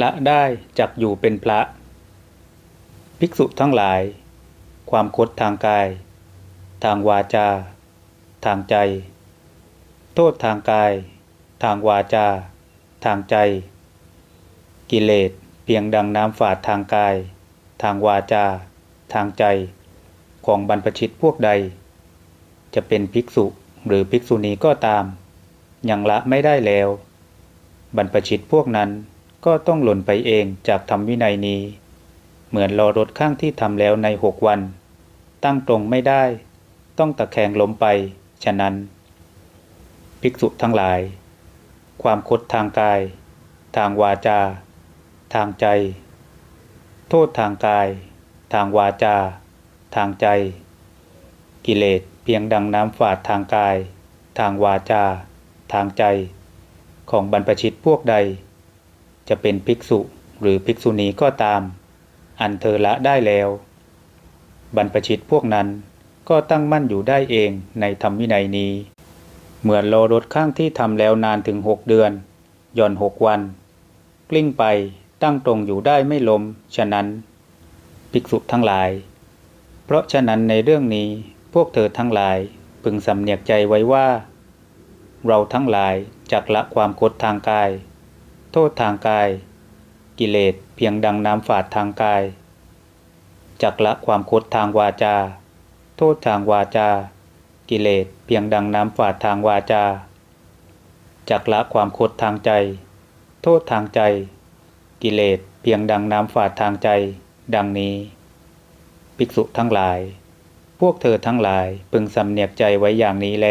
ละได้จักอยู่เป็นพระ ภิกษุทั้งหลาย ความคดทางกาย ทางวาจา ทางใจ โทษทางกาย ทางวาจา ทางใจ กิเลสเพียงดังน้ำฝาดทางกาย ทางวาจา ทางใจ ของบรรพชิตพวกใด จะเป็นภิกษุหรือภิกษุณีก็ตาม ยังละไม่ได้แล้ว บรรพชิตพวกนั้น ก็ต้องหล่นไปเองจากธรรมวินัยนี้ เหมือนรอรถข้างที่ทำแล้วในหกวัน ตั้งตรงไม่ได้ ต้องตะแคงล้มไป ฉะนั้น ภิกษุทั้งหลาย ความคดทางกาย ทางวาจา ทางใจ โทษทางกาย ทางวาจา ทางใจ กิเลสเพียงดังน้ำฝาดทางกาย ทางวาจา ทางใจ ของบรรพชิตพวกใด จะเป็นภิกษุหรือภิกษุณีก็ตาม อันเธอละได้แล้ว บรรพชิตพวกนั้นก็ตั้งมั่นอยู่ได้เองในธรรมวินัยนี้ เหมือนรอรถข้างที่ทำแล้วนานถึงหกเดือน ย่อนหกวัน กลิ้งไปตั้งตรงอยู่ได้ไม่ล้มฉะนั้น ภิกษุทั้งหลาย เพราะฉะนั้นในเรื่องนี้พวกเธอทั้งหลายพึงสำเนียกใจไว้ว่า เราทั้งหลายจักละความคดทางกาย โทษทางกาย กิเลสเพียงดังน้ำฝาดทางกาย จักละความคดทางวาจา โทษทางวาจา กิเลสเพียงดังน้ำฝาดทางวาจา จักละความคดทางใจ โทษทางใจ กิเลสเพียงดังน้ำฝาดทางใจ ดังนี้ ภิกษุทั้งหลาย พวกเธอทั้งหลายพึงสำเนียกใจไว้อย่างนี้แล